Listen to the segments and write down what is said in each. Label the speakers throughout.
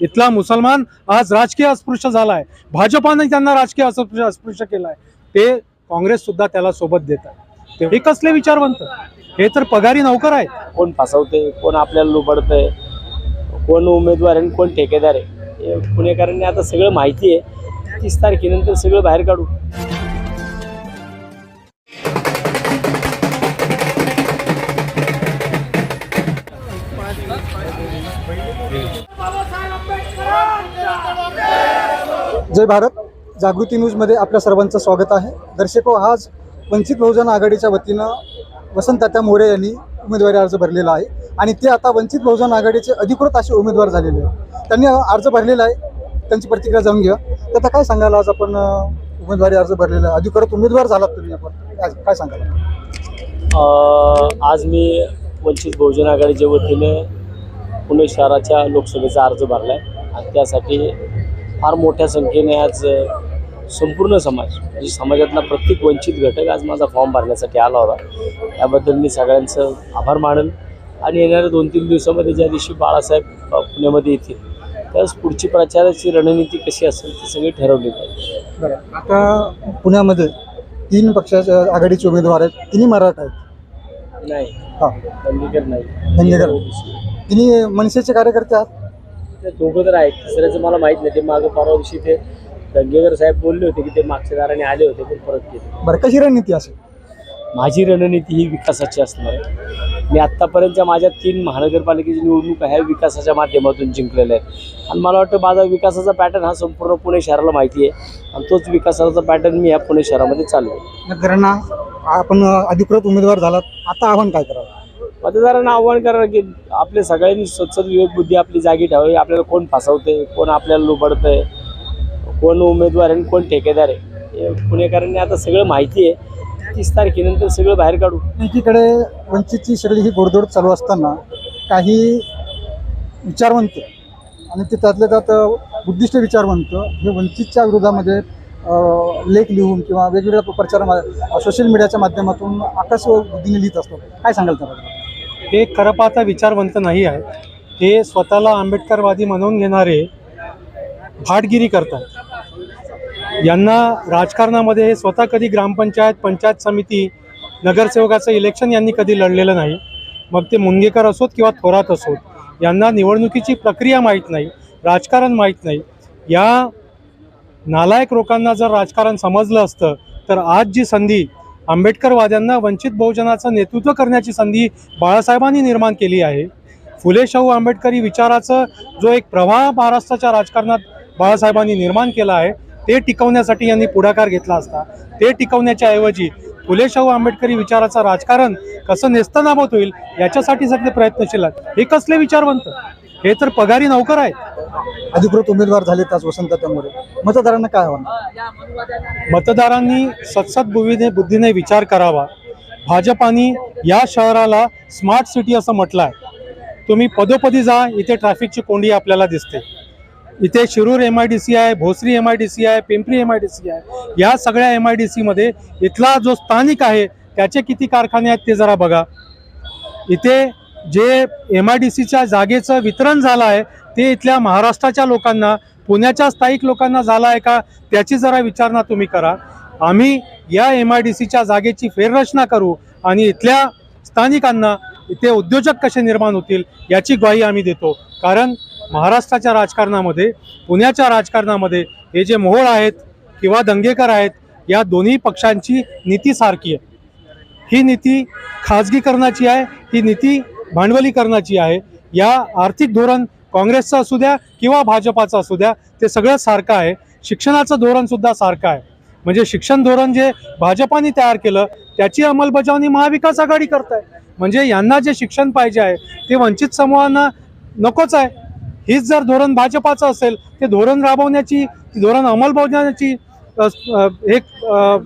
Speaker 1: इथला मुसलमान आज राजकीय अस्पृश्य झालाय. भाजपाने त्यांना राजकीय अस्पृश्य अस्पृश्य केलाय. ते काँग्रेस सुद्धा त्याला सोबत देत आहे हे कसले विचारवंत? हे तर पगारी नौकर आहेत.
Speaker 2: कोण फसवते कोण आपल्याला लुबडतंय कोण उमेदवार आहे आणि कोण ठेकेदार आहे पुणेकरांनी आता सगळं माहिती आहे. तीस तारखेनंतर सगळं बाहेर काढू.
Speaker 3: जय भारत. जागृती न्यूजमध्ये आपल्या सर्वांचं स्वागत आहे. दर्शको आज वंचित बहुजन आघाडीच्या वतीनं वसंततात्या मोरे यांनी उमेदवारी अर्ज भरलेला आहे. आणि ते आता वंचित बहुजन आघाडीचे अधिकृत असे उमेदवार झालेले आहेत. त्यांनी अर्ज भरलेला आहे. त्यांची प्रतिक्रिया जाऊन घ्या. तर आता काय सांगाल आज आपण उमेदवारी अर्ज भरलेला आहे? अधिकृत उमेदवार झालात तुम्ही आपण. काय काय सांगाल?
Speaker 2: आज मी वंचित बहुजन आघाडीच्या वतीने पुणे शहराच्या लोकसभेचा अर्ज भरला आहे आणि त्यासाठी फार मोठ्या संख्येने आज संपूर्ण समाज म्हणजे समाजातला प्रत्येक वंचित घटक आज माझा फॉर्म भरण्यासाठी आला होता. त्याबद्दल मी सगळ्यांचं आभार मानेल आणि येणाऱ्या दोन तीन दिवसामध्ये ज्या दिवशी बाळासाहेब पुण्यामध्ये येतील त्यावेळेस पुढची प्रचाराची रणनीती कशी असेल ती सगळी ठरवली पाहिजे
Speaker 3: बरं. आता पुण्यामध्ये तीन पक्षाच्या आघाडीचे उमेदवार आहेत. तिन्ही मराठा आहेत.
Speaker 2: नाही.
Speaker 3: हां.
Speaker 2: दंगेकर नाही.
Speaker 3: दंगेकर. तिन्ही मनसेचे कार्यकर्ते आहात?
Speaker 2: ते दोघं तर आहेत. तिसऱ्याचं मला माहीत नाही. ते मागं परवा दिवशी ते दंगेकर साहेब बोलले होते की ते मागच्या दाराने आले होते पण परत गेले.
Speaker 3: बरं कशी रणनीती असेल?
Speaker 2: माझी रणनीती ही विकासाची असणार आहे. मी आत्तापर्यंतच्या माझ्या तीन महानगरपालिकेची निवडणूक ह्या विकासाच्या माध्यमातून जिंकलेल्या आहेत. आणि मला वाटतं माझा विकासाचा पॅटर्न हा संपूर्ण पुणे शहराला माहिती आहे. आणि तोच विकासाचा पॅटर्न मी ह्या पुणे शहरामध्ये चालू आहे
Speaker 3: आपण अधिकृत उमेदवार झालात. आता आव्हान काय करावं?
Speaker 2: मतदारांना आव्हान करणार की आपले सगळ्यांनी स्वच्छ विवेकबुद्धी आपली जागी ठेवावी. आपल्याला कोण फसवते कोण आपल्याला लुबडतंय? कोण उमेदवार आहे आणि कोण ठेकेदार आहे? हे पुणेकरांनी आता सगळं माहिती आहे. तीस तारखेनंतर सगळं बाहेर काढू.
Speaker 3: एकीकडे वंचितची सगळी ही गोडदोड चालू असताना काही विचारवंत आणि ते त्यातल्या त्यात बुद्धिष्ट विचारवंत हे वंचितच्या विरोधामध्ये लेख लिहून किंवा वेगवेगळ्या प्रचार सोशल मीडियाच्या माध्यमातून आकाश बुद्धीने लिहित असतो काय सांगाल त्याबद्दल?
Speaker 1: हे खरं पाहता विचारवंत नाही आहे. हे स्वतःला आंबेडकरवादी म्हणून घेणारे भाटगिरी करतात. यांना राजकारणामध्ये हे स्वतः कधी ग्रामपंचायत पंचायत समिती नगरसेवकाचं इलेक्शन यांनी कधी लढलेलं नाही. मग ते मुंगेकर असोत किंवा थोरात असोत यांना निवडणुकीची प्रक्रिया माहीत नाही राजकारण माहीत नाही. या नालायक लोकांना जर राजकारण समजलं असतं तर आज जी संधी आंबेडकरवाद्यांना वंचित बहुजनाचं नेतृत्व करण्याची संधी बाळासाहेबांनी निर्माण केली आहे. फुले शाहू आंबेडकरी विचाराचं जो एक प्रवाह महाराष्ट्राच्या राजकारणात बाळासाहेबांनी निर्माण केला आहे ते टिकवण्यासाठी यांनी पुढाकार घेतला असता. ते टिकवण्याच्या ऐवजी फुले शाहू आंबेडकरी विचाराचं राजकारण कसं नेस्तनाबत होईल याच्यासाठी सगळे प्रयत्नशील आहेत. हे कसले विचारवंत? हे तर पगारी नौकर आहेत.
Speaker 3: अधिकृत उमेदवार झाले आज वसंत त्यामुळे मतदारांना काय आव्हान
Speaker 1: मतदारांनी सतसत बुद्धीने बुद्धीने विचार करावा. भाजपानी या शहराला स्मार्ट सिटी असं म्हटलं आहे तुम्ही पदोपदी जा इथे ट्रॅफिकची कोंडी आपल्याला दिसते. इथे Shirur M I D C आहे Bhosari M I D C आहे Pimpri M I D C आहे या सगळ्या एम आय डी सीमध्ये इथला जो स्थानिक आहे त्याचे किती कारखाने आहेत ते जरा बघा. इथे जे एम आय डी सीच्या जागेचं वितरण झालं आहे ते इथल्या महाराष्ट्राच्या लोकांना पुण्याच्या स्थायिक लोकांना झालं आहे का त्याची जरा विचारणा तुम्ही करा. आम्ही या एम आय डी सीच्या जागेची फेररचना करू आणि इथल्या स्थानिकांना इथे उद्योजक कसे निर्माण होतील याची ग्वाही आम्ही देतो. कारण महाराष्ट्राच्या राजकारणामध्ये पुण्याच्या राजकारणामध्ये हे जे मोहोळ आहेत किंवा दंगेकर आहेत या दोन्ही पक्षांची नीती सारखी आहे. ही नीती खाजगीकरणाची आहे ही नीती भांडवलीकरणाची आहे. या आर्थिक धोरण काँग्रेसचं असू द्या किंवा भाजपाचं असू द्या ते सगळं सारखं आहे. शिक्षणाचं धोरणसुद्धा सारखं आहे. म्हणजे शिक्षण धोरण जे भाजपाने तयार केलं त्याची अंमलबजावणी महाविकास आघाडी करत आहे म्हणजे यांना जे शिक्षण पाहिजे आहे ते वंचित समूहांना नकोच आहे. हीच जर धोरण भाजपाचं असेल ते धोरण राबवण्याची धोरण अंमलबजावण्याची एक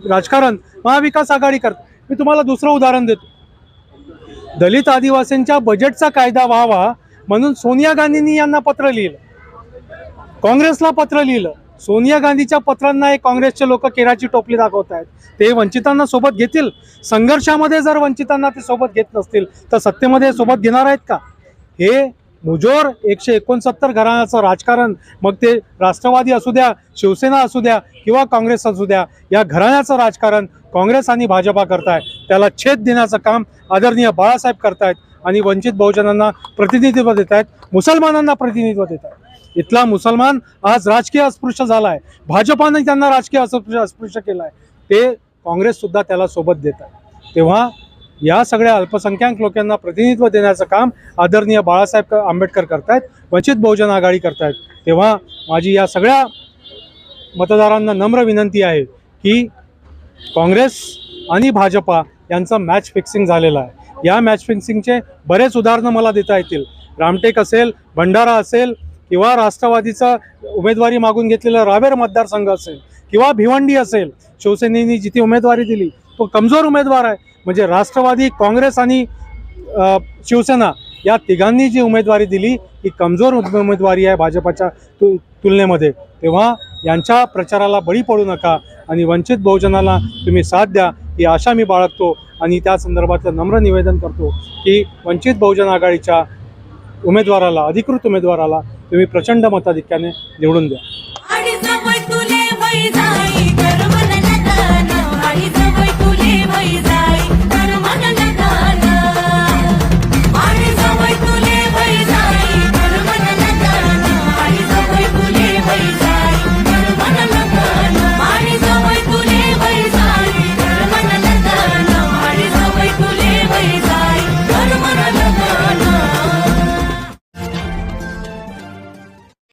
Speaker 1: राजकारण महाविकास आघाडी करत. मी तुम्हाला दुसरं उदाहरण देतो. दलित आदिवासींच्या बजेटचा कायदा व्हावा म्हणून सोनिया गांधींनी यांना पत्र लिहिलं. काँग्रेसला पत्र लिहिलं. सोनिया गांधीच्या पत्रांना हे काँग्रेसचे लोक केराची टोपली दाखवत आहेत ते वंचितांना सोबत घेतील? संघर्षामध्ये जर वंचितांना ते सोबत घेत नसतील तर सत्तेमध्ये सोबत घेणार आहेत का? हे मुजोर एकशे एकोणसत्तर घराण्याचं राजकारण मग ते राष्ट्रवादी असू द्या शिवसेना असू द्या किंवा काँग्रेस असू द्या या घराण्याचं राजकारण काँग्रेस आणि भाजपा करताय. त्याला छेद देण्याचं काम आदरणीय बाळासाहेब करतायत आणि वंचित बहुजनांना प्रतिनिधित्व देत आहेत मुसलमानांना प्रतिनिधित्व देत आहेत इथला मुसलमान आज राजकीय अस्पृश्य झाला आहे भाजपाने त्यांना राजकीय अस्पृश्य अस्पृश्य केलं आहे ते काँग्रेससुद्धा त्याला सोबत देत आहे तेव्हा या सगळ्या अल्पसंख्याक लोकांना प्रतिनिधित्व देण्याचं काम आदरणीय बाळासाहेब आंबेडकर करतायत वंचित बहुजन आघाडी करतायत. तेव्हा माझी या सगळ्या मतदारांना नम्र विनंती आहे की काँग्रेस आणि भाजपा यांचं मॅच फिक्सिंग झालेलं आहे. या मॅच फिक्सिंगचे बरेच उदाहरणं मला देता येतील. रामटेक असेल भंडारा असेल किंवा राष्ट्रवादीचा उमेदवारी मागून घेतलेला रावेर मतदारसंघ असेल किंवा भिवंडी असेल शिवसेनेने जिथे उमेदवारी दिली तो कमजोर उमेदवार आहे. म्हणजे राष्ट्रवादी काँग्रेस आणि शिवसेना या तिघांनी जी उमेदवारी दिली ही कमजोर उमेदवारी आहे भाजपाच्या तु तुलनेमध्ये. तेव्हा यांच्या प्रचाराला बळी पडू नका आणि वंचित बहुजनाला तुम्ही साथ द्या ही आशा मी बाळगतो आणि त्या संदर्भातलं नम्र निवेदन करतो की वंचित बहुजन आघाडीच्या उमेदवाराला अधिकृत उमेदवाराला तुम्ही प्रचंड मताधिक्याने निवडून द्या.